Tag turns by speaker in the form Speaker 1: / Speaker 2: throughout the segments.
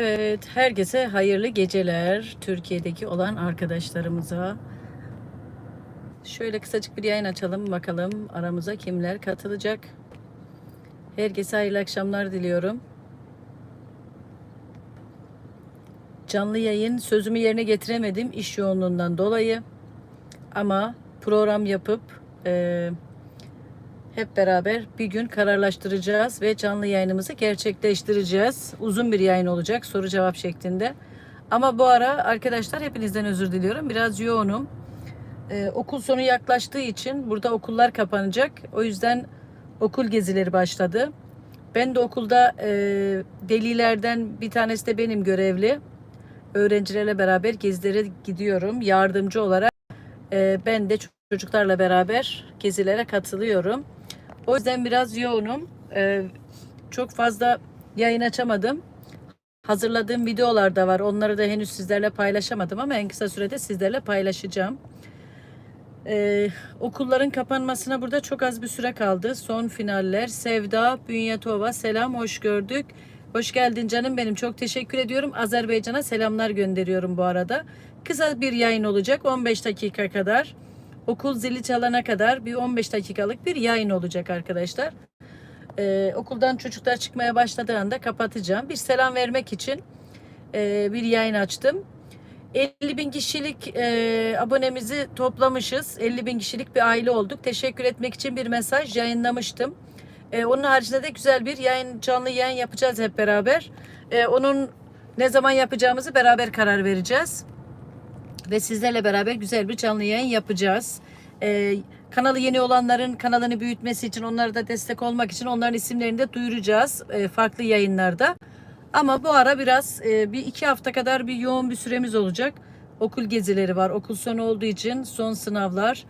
Speaker 1: Evet, herkese hayırlı geceler. Türkiye'deki olan arkadaşlarımıza. Şöyle kısacık bir yayın açalım bakalım aramıza kimler katılacak. Herkese hayırlı akşamlar diliyorum. Canlı yayın sözümü yerine getiremedim iş yoğunluğundan dolayı. Ama program yapıp eee hep beraber bir gün kararlaştıracağız ve canlı yayınımızı gerçekleştireceğiz. Uzun bir yayın olacak soru cevap şeklinde. Ama bu ara arkadaşlar hepinizden özür diliyorum. Biraz yoğunum. Ee, okul sonu yaklaştığı için burada okullar kapanacak. O yüzden okul gezileri başladı. Ben de okulda e, velilerden bir tanesi de benim görevli. Öğrencilerle beraber gezilere gidiyorum. Yardımcı olarak e, ben de çocuklarla beraber gezilere katılıyorum. O yüzden biraz yoğunum. Ee, çok fazla yayın açamadım. Hazırladığım videolar da var. Onları da henüz sizlerle paylaşamadım ama en kısa sürede sizlerle paylaşacağım. Ee, okulların kapanmasına burada çok az bir süre kaldı. Son finaller. Sevda Bünyatova selam hoş gördük. Hoş geldin canım benim. Çok teşekkür ediyorum. Azerbaycan'a selamlar gönderiyorum bu arada. Kısa bir yayın olacak 15 dakika kadar okul zili çalana kadar bir 15 dakikalık bir yayın olacak arkadaşlar. Ee, okuldan çocuklar çıkmaya başladığı anda kapatacağım. Bir selam vermek için e, bir yayın açtım. 50 bin kişilik e, abonemizi toplamışız. 50 bin kişilik bir aile olduk. Teşekkür etmek için bir mesaj yayınlamıştım. E, onun haricinde de güzel bir yayın, canlı yayın yapacağız hep beraber. E, onun ne zaman yapacağımızı beraber karar vereceğiz ve sizlerle beraber güzel bir canlı yayın yapacağız. Ee, kanalı yeni olanların kanalını büyütmesi için onlara da destek olmak için onların isimlerini de duyuracağız e, farklı yayınlarda. Ama bu ara biraz e, bir iki hafta kadar bir yoğun bir süremiz olacak. Okul gezileri var. Okul sonu olduğu için son sınavlar.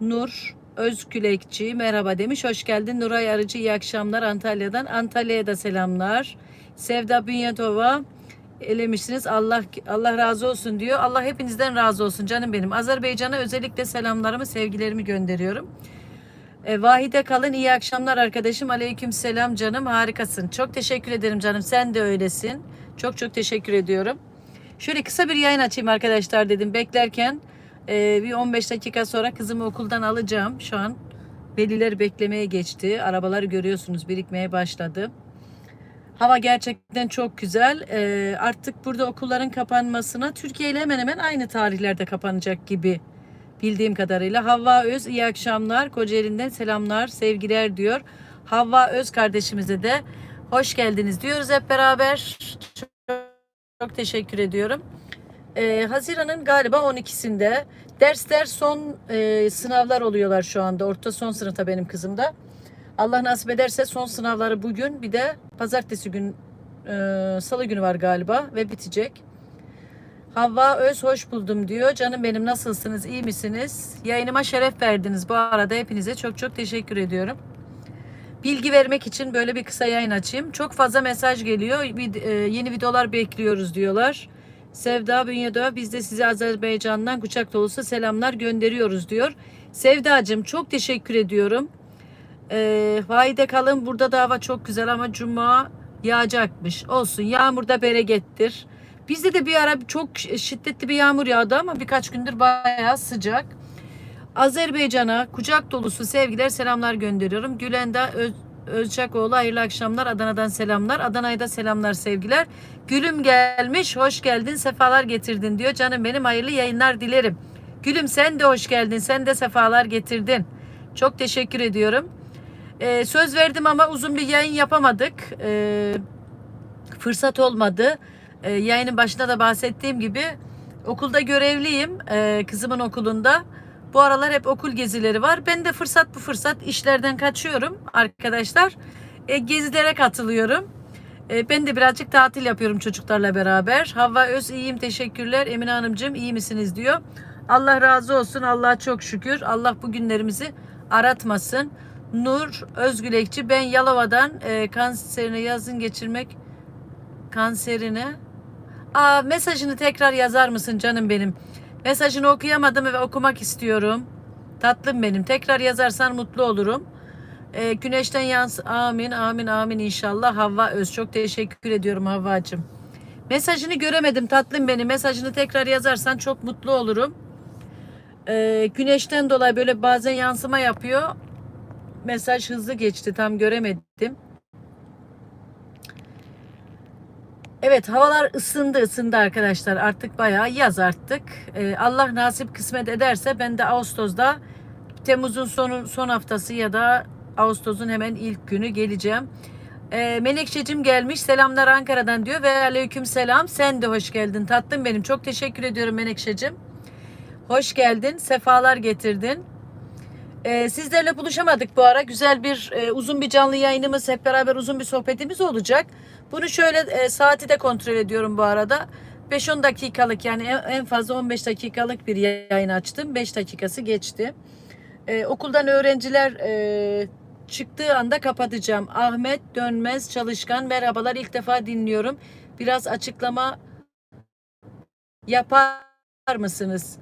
Speaker 1: Nur Özkülekçi merhaba demiş. Hoş geldin Nuray Arıcı iyi akşamlar Antalya'dan. Antalya'ya da selamlar. Sevda Bünyatova elemişsiniz. Allah Allah razı olsun diyor. Allah hepinizden razı olsun canım benim. Azerbaycan'a özellikle selamlarımı, sevgilerimi gönderiyorum. E, Vahide kalın iyi akşamlar arkadaşım. Aleyküm selam canım harikasın. Çok teşekkür ederim canım. Sen de öylesin. Çok çok teşekkür ediyorum. Şöyle kısa bir yayın açayım arkadaşlar dedim. Beklerken e, bir 15 dakika sonra kızımı okuldan alacağım. Şu an veliler beklemeye geçti. Arabaları görüyorsunuz birikmeye başladı. Hava gerçekten çok güzel. Ee, artık burada okulların kapanmasına Türkiye ile hemen hemen aynı tarihlerde kapanacak gibi bildiğim kadarıyla. Havva Öz iyi akşamlar. Kocaeli'nden selamlar, sevgiler diyor. Havva Öz kardeşimize de hoş geldiniz diyoruz hep beraber. Çok, çok teşekkür ediyorum. Ee, Haziran'ın galiba 12'sinde dersler son e, sınavlar oluyorlar şu anda. Orta son sınıfta benim kızım da. Allah nasip ederse son sınavları bugün bir de pazartesi gün e, salı günü var galiba ve bitecek. Havva Öz hoş buldum diyor. Canım benim nasılsınız? iyi misiniz? Yayınıma şeref verdiniz bu arada. Hepinize çok çok teşekkür ediyorum. Bilgi vermek için böyle bir kısa yayın açayım. Çok fazla mesaj geliyor. Bir, e, yeni videolar bekliyoruz diyorlar. Sevda Bünyedoğa biz de size Azerbaycan'dan kucak dolusu selamlar gönderiyoruz diyor. Sevdacığım çok teşekkür ediyorum. Ee, Vahide kalın burada da hava çok güzel ama cuma yağacakmış. Olsun yağmur da berekettir. Bizde de bir ara çok şiddetli bir yağmur yağdı ama birkaç gündür bayağı sıcak. Azerbaycan'a kucak dolusu sevgiler selamlar gönderiyorum. Gülenda Öz Özçakoğlu hayırlı akşamlar. Adana'dan selamlar. Adana'ya da selamlar sevgiler. Gülüm gelmiş. Hoş geldin. Sefalar getirdin diyor. Canım benim hayırlı yayınlar dilerim. Gülüm sen de hoş geldin. Sen de sefalar getirdin. Çok teşekkür ediyorum. Ee, söz verdim ama uzun bir yayın yapamadık. Ee, fırsat olmadı. Ee, yayının başında da bahsettiğim gibi okulda görevliyim. Ee, kızımın okulunda. Bu aralar hep okul gezileri var. Ben de fırsat bu fırsat işlerden kaçıyorum arkadaşlar. Ee, gezilere katılıyorum. Ee, ben de birazcık tatil yapıyorum çocuklarla beraber. Havva Öz iyiyim teşekkürler. Emine Hanımcığım iyi misiniz diyor. Allah razı olsun. Allah'a çok şükür. Allah bu günlerimizi aratmasın. Nur Özgülekçi ben Yalova'dan e, kanserine yazın geçirmek kanserine. Aa, mesajını tekrar yazar mısın canım benim? Mesajını okuyamadım ve okumak istiyorum. Tatlım benim. Tekrar yazarsan mutlu olurum. E, güneşten yans. Amin, amin, amin inşallah. Havva Öz. Çok teşekkür ediyorum Havvacığım. Mesajını göremedim tatlım benim. Mesajını tekrar yazarsan çok mutlu olurum. Ee, güneşten dolayı böyle bazen yansıma yapıyor. Mesaj hızlı geçti tam göremedim. Evet havalar ısındı ısındı arkadaşlar artık bayağı yaz artık. Ee, Allah nasip kısmet ederse ben de Ağustos'da Temmuz'un sonu, son haftası ya da Ağustos'un hemen ilk günü geleceğim. Ee, Menekşe'cim gelmiş selamlar Ankara'dan diyor ve aleyküm selam sen de hoş geldin tatlım benim çok teşekkür ediyorum Menekşe'cim. Hoş geldin sefalar getirdin. Ee, sizlerle buluşamadık bu ara. Güzel bir e, uzun bir canlı yayınımız hep beraber uzun bir sohbetimiz olacak. Bunu şöyle e, saati de kontrol ediyorum bu arada. 5-10 dakikalık yani en, fazla 15 dakikalık bir yayın açtım. 5 dakikası geçti. Ee, okuldan öğrenciler e, çıktığı anda kapatacağım. Ahmet Dönmez Çalışkan merhabalar ilk defa dinliyorum. Biraz açıklama yapar mısınız?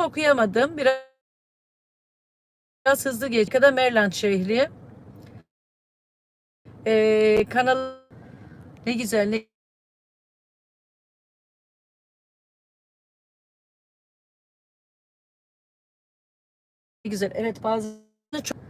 Speaker 1: Okuyamadım. Biraz, biraz hızlı geç. Kadar Merland şehri. Ee, kanal ne güzel ne güzel. Evet bazı çok